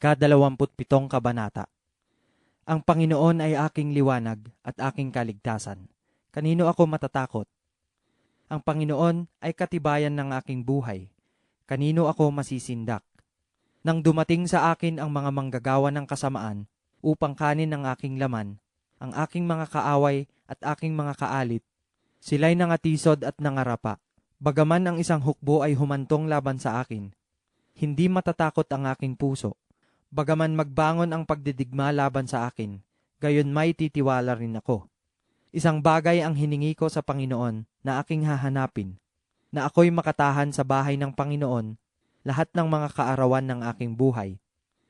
Ikadalawamput pitong kabanata. Ang Panginoon ay aking liwanag at aking kaligtasan. Kanino ako matatakot? Ang Panginoon ay katibayan ng aking buhay. Kanino ako masisindak? Nang dumating sa akin ang mga manggagawa ng kasamaan upang kanin ang aking laman, ang aking mga kaaway at aking mga kaalit, sila'y nangatisod at nangarapa. Bagaman ang isang hukbo ay humantong laban sa akin, hindi matatakot ang aking puso. Bagaman magbangon ang pagdidigma laban sa akin, gayon may titiwala rin ako. Isang bagay ang hiningi ko sa Panginoon na aking hahanapin, na ako'y makatahan sa bahay ng Panginoon lahat ng mga kaarawan ng aking buhay,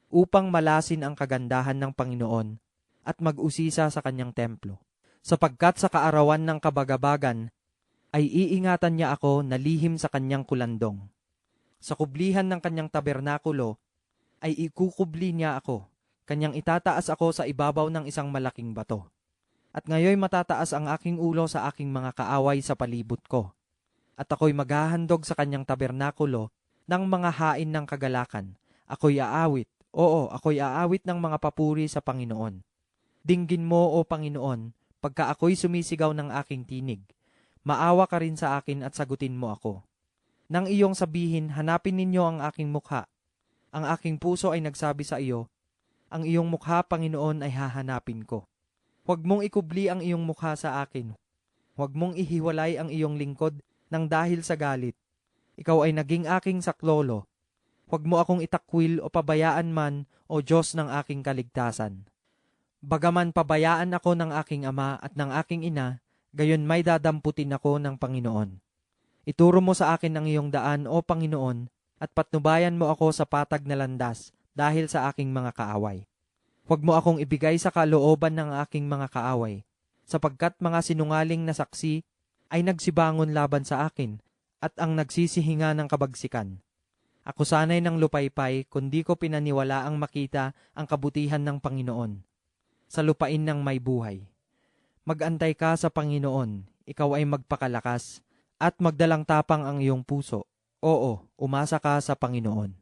upang malasin ang kagandahan ng Panginoon at mag-usisa sa kanyang templo. Sapagkat sa kaarawan ng kabagabagan, ay iingatan niya ako na lihim sa kanyang kulandong. Sa kublihan ng kanyang tabernakulo, ay ikukubli niya ako. Kanyang itataas ako sa ibabaw ng isang malaking bato. At ngayon matataas ang aking ulo sa aking mga kaaway sa palibot ko. At ako'y maghahandog sa kanyang tabernakulo ng mga hain ng kagalakan. Ako'y aawit, oo, ako'y aawit ng mga papuri sa Panginoon. Dinggin mo, o Panginoon, pagka ako'y sumisigaw ng aking tinig. Maawa ka rin sa akin at sagutin mo ako. Nang iyong sabihin, hanapin ninyo ang aking mukha ang aking puso ay nagsabi sa iyo, ang iyong mukha, Panginoon, ay hahanapin ko. Huwag mong ikubli ang iyong mukha sa akin. Huwag mong ihiwalay ang iyong lingkod nang dahil sa galit. Ikaw ay naging aking saklolo. Huwag mo akong itakwil o pabayaan man, o Diyos ng aking kaligtasan. Bagaman pabayaan ako ng aking ama at ng aking ina, gayon may dadamputin ako ng Panginoon. Ituro mo sa akin ang iyong daan, o Panginoon, at patnubayan mo ako sa patag na landas dahil sa aking mga kaaway. Huwag mo akong ibigay sa kalooban ng aking mga kaaway, sapagkat mga sinungaling na saksi ay nagsibangon laban sa akin at ang nagsisihinga ng kabagsikan. Ako sanay ng lupaypay kundi ko pinaniwala ang makita ang kabutihan ng Panginoon sa lupain ng may buhay. Magantay ka sa Panginoon, ikaw ay magpakalakas, at magdalang tapang ang iyong puso Oo, umasa ka sa Panginoon.